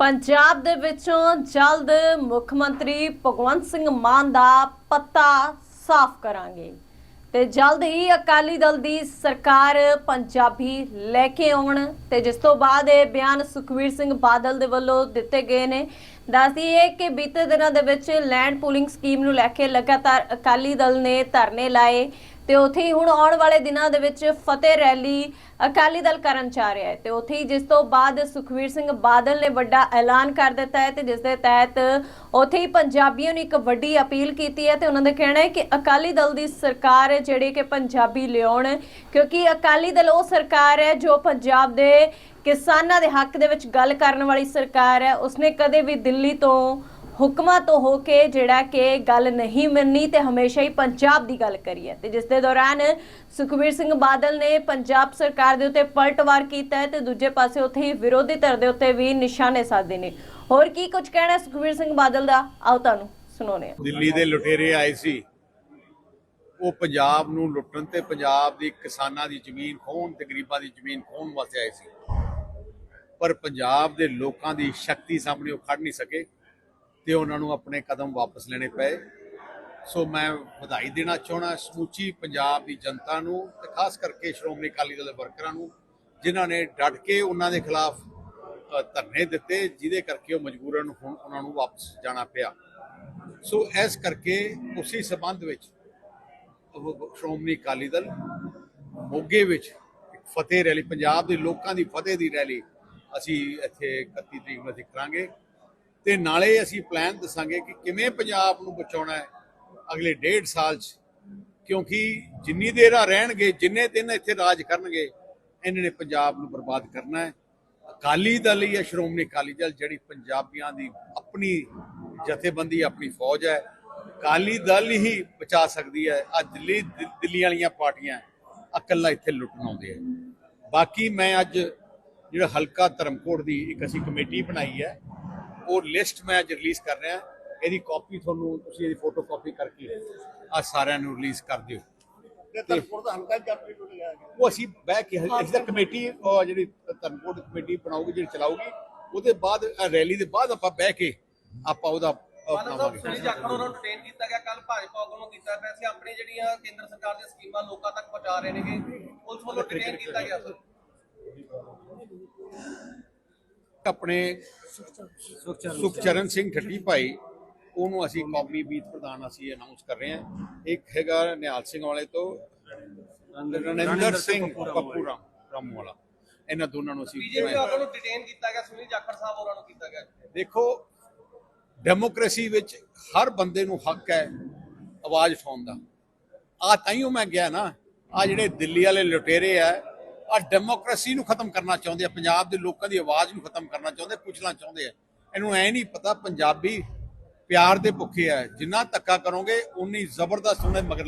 ਪੰਜਾਬ ਦੇ ਵਿੱਚੋਂ ਜਲਦ ਮੁੱਖ ਮੰਤਰੀ ਭਗਵੰਤ ਸਿੰਘ ਮਾਨ ਦਾ ਪੱਤਾ ਸਾਫ਼ ਕਰਾਂਗੇ। ਤੇ ਜਲਦ ਹੀ ਅਕਾਲੀ ਦਲ ਦੀ ਸਰਕਾਰ ਪੰਜਾਬੀ ਲੈ ਕੇ ਆਉਣ ਤੇ ਜਿਸ ਤੋਂ ਬਾਅਦ ਇਹ ਬਿਆਨ ਸੁਖਵੀਰ ਸਿੰਘ ਬਾਦਲ ਦੇ ਵੱਲੋਂ ਦਿੱਤੇ ਗਏ ਨੇ। ਦੱਸਦੀਏ ਕਿ ਬੀਤੇ ਦਿਨਾਂ ਦੇ ਵਿੱਚ ਲੈਂਡ ਪੂਲਿੰਗ ਸਕੀਮ ਨੂੰ ਲੈ ਕੇ ਲਗਾਤਾਰ ਅਕਾਲੀ ਦਲ ਨੇ ਧਰਨੇ ਲਾਏ। ਤੇ ਉੱਥੇ ਹੀ ਹੁਣ ਆਉਣ ਵਾਲੇ ਦਿਨਾਂ ਦੇ ਵਿੱਚ ਫਤਿਹ ਰੈਲੀ ਅਕਾਲੀ ਦਲ ਕਰਨ ਜਾ ਰਿਹਾ ਹੈ। ਤੇ ਉੱਥੇ ਹੀ ਜਿਸ ਤੋਂ ਬਾਅਦ ਸੁਖਵੀਰ ਸਿੰਘ ਬਾਦਲ ਨੇ ਵੱਡਾ ਐਲਾਨ ਕਰ ਦਿੱਤਾ ਹੈ ਤੇ ਜਿਸ ਦੇ ਤਹਿਤ ਉੱਥੇ ਹੀ ਪੰਜਾਬੀਆਂ ਨੂੰ ਇੱਕ ਵੱਡੀ ਅਪੀਲ ਕੀਤੀ ਹੈ ਤੇ ਉਹਨਾਂ ਦਾ ਕਹਿਣਾ ਹੈ ਕਿ ਅਕਾਲੀ ਦਲ ਦੀ ਸਰਕਾਰ ਹੈ ਜਿਹੜੀ ਕਿ ਪੰਜਾਬੀ ਲਿਆਉਣ, ਕਿਉਂਕਿ ਅਕਾਲੀ ਦਲ ਉਹ ਸਰਕਾਰ ਹੈ ਜੋ ਪੰਜਾਬ ਦੇ ਕਿਸਾਨਾਂ ਦੇ ਹੱਕ ਦੇ ਵਿੱਚ ਗੱਲ ਕਰਨ ਵਾਲੀ ਸਰਕਾਰ ਹੈ। ਉਸਨੇ ਕਦੇ ਵੀ ਦਿੱਲੀ ਤੋਂ ਹੁਕਮਾਂ ਤੋਂ ਹੋ ਕੇ ਜਿਹੜਾ ਕਿ ਗੱਲ ਨਹੀਂ ਮੰਨੀ ਤੇ ਹਮੇਸ਼ਾ ਹੀ ਪੰਜਾਬ ਦੀ ਗੱਲ ਕਰੀ ਹੈ ਤੇ ਜਿਸ ਦੇ ਦੌਰਾਨ ਸੁਖਵੀਰ ਸਿੰਘ ਬਾਦਲ ਨੇ ਪੰਜਾਬ ਸਰਕਾਰ ਦੇ ਉੱਤੇ ਪਲਟਵਾਰ ਕੀਤਾ ਹੈ ਤੇ ਦੂਜੇ ਪਾਸੇ ਉੱਥੇ ਹੀ ਵਿਰੋਧੀ ਧਿਰ ਦੇ ਉੱਤੇ ਵੀ ਨਿਸ਼ਾਨੇ ਸਾਧੇ ਨੇ। ਹੋਰ ਕੀ ਕੁਝ ਕਹਿਣਾ ਸੁਖਵੀਰ ਸਿੰਘ ਬਾਦਲ ਦਾ? ਆਓ ਤੁਹਾਨੂੰ ਸੁਣਾਉਂਦੇ ਦਿੱਲੀ ਦੇ ਲੁਟੇਰੇ ਆਏ ਸੀ। ਉਹ ਪੰਜਾਬ ਨੂੰ ਲੁੱਟਣ ਤੇ ਪੰਜਾਬ ਦੀ ਕਿਸਾਨਾਂ ਦੀ ਜ਼ਮੀਨ ਖੋਣ ਤੇ ਗਰੀਬਾਂ ਦੀ ਜ਼ਮੀਨ ਖੋਹਣ ਵਾਸਤੇ ਆਏ ਸੀ। ਪਰ ਪੰਜਾਬ ਦੇ ਲੋਕਾਂ ਦੀ ਸ਼ਕਤੀ ਸਾਹਮਣੇ ਉਹ ਖੜ ਨਹੀਂ ਸਕੇ। ਤੇ ਉਹਨਾਂ ਨੂੰ ਆਪਣੇ ਕਦਮ ਵਾਪਸ ਲੈਣੇ ਪਏ। ਸੋ ਮੈਂ ਵਧਾਈ ਦੇਣਾ ਚਾਹਣਾ ਸਮੁੱਚੀ ਪੰਜਾਬ ਦੀ ਜਨਤਾ ਨੂੰ ਤੇ ਖਾਸ ਕਰਕੇ ਸ਼੍ਰੋਮਣੀ ਅਕਾਲੀ ਦਲ ਦੇ ਵਰਕਰਾਂ ਨੂੰ, ਜਿਨ੍ਹਾਂ ਨੇ ਡਟ ਕੇ ਉਹਨਾਂ ਦੇ ਖਿਲਾਫ ਧਰਨੇ ਦਿੱਤੇ, ਜਿਹਦੇ ਕਰਕੇ ਉਹ ਮਜਬੂਰਨ ਹੁਣ ਉਹਨਾਂ ਨੂੰ ਵਾਪਸ ਜਾਣਾ ਪਿਆ। ਸੋ ਇਸ ਕਰਕੇ ਉਸੇ ਸਬੰਧ ਵਿੱਚ ਸ਼੍ਰੋਮਣੀ ਅਕਾਲੀ ਦਲ ਮੋਗੇ ਵਿੱਚ ਫਤਿਹ ਰੈਲੀ, ਪੰਜਾਬ ਦੇ ਲੋਕਾਂ ਦੀ ਫਤਿਹ ਦੀ ਰੈਲੀ ਅਸੀਂ ਇੱਥੇ 31 ਤਰੀਕ ਨੂੰ ਅਸੀਂ ਕਰਾਂਗੇ। ਤੇ ਨਾਲੇ ਅਸੀਂ ਪਲਾਨ ਦੱਸਾਂਗੇ ਕਿ ਕਿਵੇਂ ਪੰਜਾਬ ਨੂੰ ਬਚਾਉਣਾ ਹੈ ਅਗਲੇ ਡੇਢ ਸਾਲ 'ਚ। ਕਿਉਂਕਿ ਜਿੰਨੀ ਦੇਰ ਆ ਰਹਿਣਗੇ, ਜਿੰਨੇ ਦਿਨ ਇੱਥੇ ਰਾਜ ਕਰਨਗੇ, ਇਹਨਾਂ ਨੇ ਪੰਜਾਬ ਨੂੰ ਬਰਬਾਦ ਕਰਨਾ ਹੈ। ਅਕਾਲੀ ਦਲ ਹੀ ਹੈ ਸ਼੍ਰੋਮਣੀ ਅਕਾਲੀ ਦਲ ਜਿਹੜੀ ਪੰਜਾਬੀਆਂ ਦੀ ਆਪਣੀ ਜਥੇਬੰਦੀ, ਆਪਣੀ ਫੌਜ ਹੈ, ਅਕਾਲੀ ਦਲ ਹੀ ਬਚਾ ਸਕਦੀ ਹੈ। ਅੱਜ ਦਿੱਲੀ ਦਿੱਲੀ ਵਾਲੀਆਂ ਪਾਰਟੀਆਂ ਇਕੱਲਾ ਇੱਥੇ ਲੁੱਟਣ ਆਉਂਦੇ ਆ। ਬਾਕੀ ਮੈਂ ਅੱਜ ਜਿਹੜਾ ਹਲਕਾ ਧਰਮਕੋਟ ਦੀ ਇੱਕ ਅਸੀਂ ਕਮੇਟੀ ਬਣਾਈ ਹੈ ਉਹ ਲਿਸਟ ਮੈਂ ਅੱਜ ਰਿਲੀਜ਼ ਕਰ ਰਿਹਾ। ਇਹਦੀ ਕਾਪੀ ਤੁਹਾਨੂੰ ਤੁਸੀਂ ਇਹਦੀ ਫੋਟੋ ਕਾਪੀ ਕਰਕੇ ਆ ਸਾਰਿਆਂ ਨੂੰ ਰਿਲੀਜ਼ ਕਰ ਦਿਓ। ਦਾ ਉਹ ਅਸੀਂ ਬਹਿ ਕੇ ਅਸੀਂ ਤਾਂ ਕਮੇਟੀ ਉਹ ਜਿਹੜੀ ਧਰਮਕੋਟ ਕਮੇਟੀ ਬਣਾਉਗੀ ਜਿਹੜੀ ਚਲਾਉਗੀ ਉਹਦੇ ਬਾਅਦ ਰੈਲੀ ਦੇ ਬਾਅਦ ਆਪਾਂ ਬਹਿ ਕੇ ਆਪਾਂ ਉਹਦਾ ਸੁਨੀਲ ਜਾਖੜ ਉਹਨਾਂ ਨੂੰ ਡਿਟੇਨ ਕੀਤਾ ਗਿਆ। ਕੱਲ ਭਾਜਪਾ ਵੱਲੋਂ ਕੀਤਾ ਪਿਆ ਸੀ। ਆਪਣੀ ਜਿਹੜੀਆਂ ਕੇਂਦਰ ਸਰਕਾਰ ਦੀਆਂ ਸਕੀਮਾਂ ਲੋਕਾਂ ਤੱਕ ਪਹੁੰਚਾ ਰਹੇ ਨੇਗੇ ਪੁਲਿਸ ਵੱਲੋਂ ਡਿਟੇਨ ਕੀਤਾ ਗਿਆ ਸਰ ਆਪਣੇ ਸੁਖਚਰਨ ਸਿੰਘ ਠੱਟੀ ਭਾਈ ਉਹਨੂੰ ਅਸੀਂ ਕੌਮੀ ਮੀਤ ਪ੍ਰਧਾਨ ਅਸੀਂ ਅਨਾਉਂਸ ਕਰ ਰਹੇ ਹਾਂ। ਇੱਕ ਹੈਗਾ ਨਿਹਾਲ ਸਿੰਘ ਵਾਲੇ ਤੋਂ ਰਣਿੰਦਰ ਸਿੰਘ ਪੱਪੂ ਰਾਮ ਵਾਲਾ। ਇਹਨਾਂ ਦੋਨਾਂ ਨੂੰ ਅਸੀਂ ਬੀਜੇਪੀ ਵੱਲੋਂ ਨੂੰ ਡਿਟੇਨ ਕੀਤਾ ਗਿਆ ਸੁਨੀਲ ਜਾਖੜ ਸਾਹਿਬ ਉਹਨਾਂ ਨੂੰ ਕੀਤਾ ਗਿਆ। ਦੇਖੋ ਡੈਮੋਕ੍ਰੇਸੀ ਵਿੱਚ ਹਰ ਬੰਦੇ ਨੂੰ ਹੱਕ ਹੈ ਆਵਾਜ਼ ਉਠਾਉਣ ਦਾ। ਆ ਤਾਈਓ ਮੈਂ ਗਿਆ ਨਾ ਆ ਜਿਹੜੇ ਦਿੱਲੀ ਵਾਲੇ ਲੁਟੇਰੇ ਆ ਆ ਡੈਮੋਕ੍ਰੇਸੀ ਨੂੰ ਖਤਮ ਕਰਨਾ ਚਾਹੁੰਦੇ ਆ, ਪੰਜਾਬ ਦੇ ਲੋਕਾਂ ਦੀ ਆਵਾਜ਼ ਨੂੰ ਖਤਮ ਕਰਨਾ ਚਾਹੁੰਦੇ ਕੁਚਲਣਾ ਚਾਹੁੰਦੇ ਆ। ਇਹਨੂੰ ਐ ਨਹੀਂ ਪਤਾ ਪੰਜਾਬੀ ਪਿਆਰ ਦੇ ਭੁੱਖੇ ਆ, ਜਿੰਨਾ ਧੱਕਾ ਕਰੋਗੇ ਉਨੀ ਜ਼ਬਰਦਸਤ ਉਹਨੇ ਮਗਰ